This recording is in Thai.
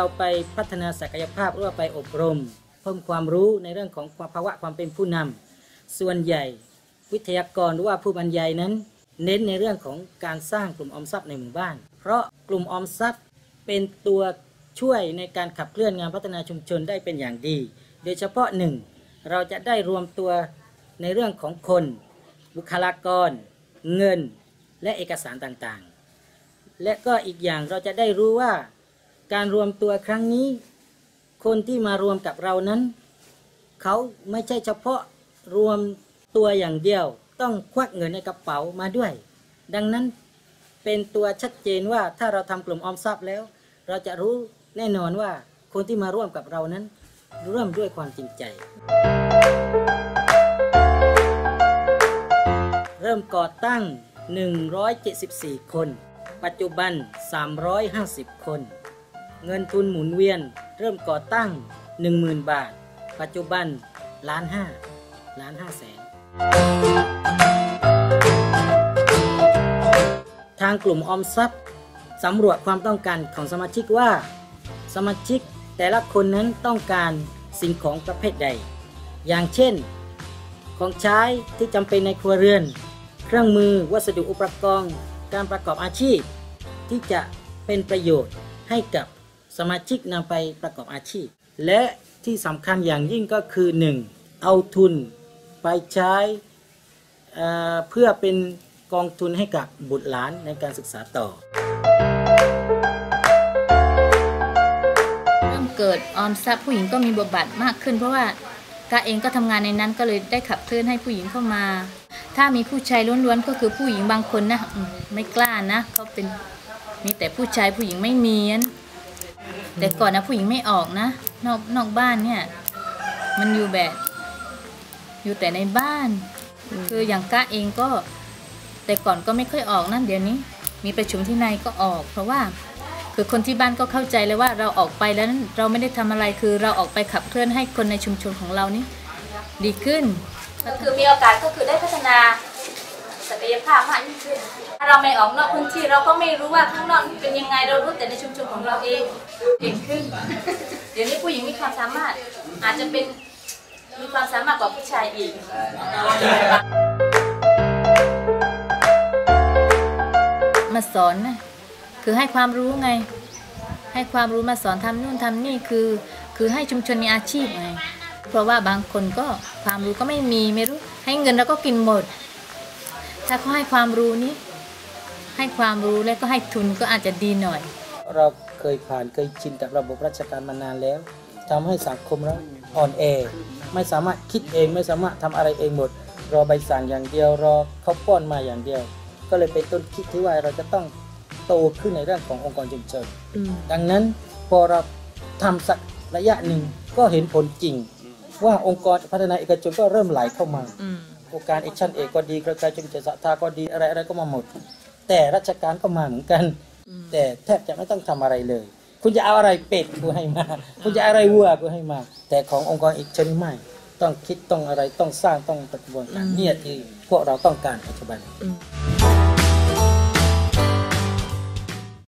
เราไปพัฒนาศักยภาพหรือว่าไปอบรม เพิ่มความรู้ในเรื่องของภาวะความเป็นผู้นำส่วนใหญ่ วิทยากรหรือว่าผู้บรรยายนั้น เน้นในเรื่องของการสร้างกลุ่มออมทรัพย์ในหมู่บ้าน เพราะกลุ่มออมทรัพย์เป็นตัวช่วยในการขับเคลื่อนงานพัฒนาชุมชนได้เป็นอย่างดี โดยเฉพาะหนึ่งเราจะได้รวมตัวในเรื่องของคน บุคลากร เงิน และเอกสารต่างๆ และก็อีกอย่างเราจะได้รู้ว่า การรวมตัวครั้งนี้ คนที่มารวมกับเรานั้น เขาไม่ใช่เฉพาะรวมตัวอย่างเดียว ต้องควักเงินในกระเป๋ามาด้วย ดังนั้นเป็นตัวชัดเจนว่าถ้าเราทำกลุ่มออมทรัพย์แล้ว เราจะรู้แน่นอนว่าคนที่มาร่วมกับเรานั้นร่วมด้วยความจริงใจ เริ่มก่อตั้ง 174 คน ปัจจุบัน 350 คน เงินทุนหมุนเวียน เริ่มก่อตั้ง 10,000 บาท ปัจจุบันล้านห้าล้านห้าแสนทางกลุ่มออมทรัพย์สำรวจความต้องการของสมาชิกว่า สมาชิกแต่ละคนนั้นต้องการสิ่งของประเภทใด อย่างเช่น ของใช้ที่จำเป็นในครัวเรือน เครื่องมือวัสดุอุปกรณ์ การประกอบอาชีพ ที่จะเป็นประโยชน์ให้กับ สมาชิกนำไปประกอบอาชีพ และที่สำคัญอย่างยิ่งก็คือ 1. เอาทุนไปใช้เพื่อเป็นกองทุนให้กับบุตรหลานในการศึกษาต่อ เริ่มเกิดออมทรัพย์ผู้หญิงก็มีบทบาทมากขึ้น เพราะว่ากาเองก็ทำงานในนั้นก็เลยได้ขับเคลื่อนให้ผู้หญิงเข้ามา ถ้ามีผู้ชายล้วนๆก็คือผู้หญิงบางคนนะไม่กล้านะเขาเป็นมีแต่ผู้ชายผู้หญิงไม่มีน แต่ก่อนนะผู้หญิงไม่ออกนะ นอกนอกบ้านเนี่ย มันอยู่แบบ อยู่แต่ในบ้าน คืออย่างก้าเองก็ แต่ก่อนก็ไม่ค่อยออกนะเดี๋ยวนี้ มีประชุมที่ในก็ออก เพราะว่า คือคนที่บ้านก็เข้าใจเลยว่าเราออกไปแล้วนั้นเราไม่ได้ทำอะไรคือเราออกไปขับเคลื่อนให้คนในชุมชนของเรานี่ดีขึ้นก็คือมีโอกาสก็คือได้พัฒนา ศักยภาพมากยิ่งขึ้นถ้าเราไม่ออกนอกพื้นที่เราก็ไม่รู้ว่าข้างนอกเป็นยังไงเรารู้แต่ในชุมชนของเราเองเก่งขึ้น เดี๋ยวนี้ผู้หญิงมีความสามารถ อาจจะเป็นมีความสามารถกว่าผู้ชายอีกมาสอนนะคือให้ความรู้ไง ให้ความรู้มาสอนทำนู่นทำนี่คือ คือให้ชุมชนมีอาชีพไง เพราะว่าบางคนก็ความรู้ก็ไม่มีไม่รู้ ให้เงินแล้วก็กินหมด ถ้าเขาให้ความรู้นี้ ให้ความรู้แล้วก็ให้ทุนก็อาจจะดีหน่อย เราเคยผ่านเคยชินกับระบบราชการมานานแล้วทำให้สังคมเราอ่อนแอไม่สามารถคิดเองไม่สามารถทำอะไรเองหมด รอใบสั่งอย่างเดียวรอเขาป้อนมาอย่างเดียว ก็เลยเป็นต้นคิดที่ว่าเราจะต้องโตขึ้นในเรื่องขององค์กรชุมชนดังนั้นพอเราทำสักระยะหนึ่งก็เห็นผลจริง ว่าองค์กรพัฒนาเอกชนก็เริ่มไหลเข้ามา โครงการแอคชั่นเอกก็ดีกระจายชุมชนศรัทธาก็ดีอะไรอะไรก็มาหมด แต่ราชการก็มาเหมือนกัน แต่แทบจะไม่ต้องทำอะไรเลย คุณจะเอาอะไรเป็ดกูให้มา คุณจะเอาอะไรวัวกูให้มา แต่ขององค์กรอีกชนิดไม่ต้องคิดต้องอะไรต้องสร้างต้องปฏิบัติการเนี่ยที่พวกเราต้องการปัจจุบันอืม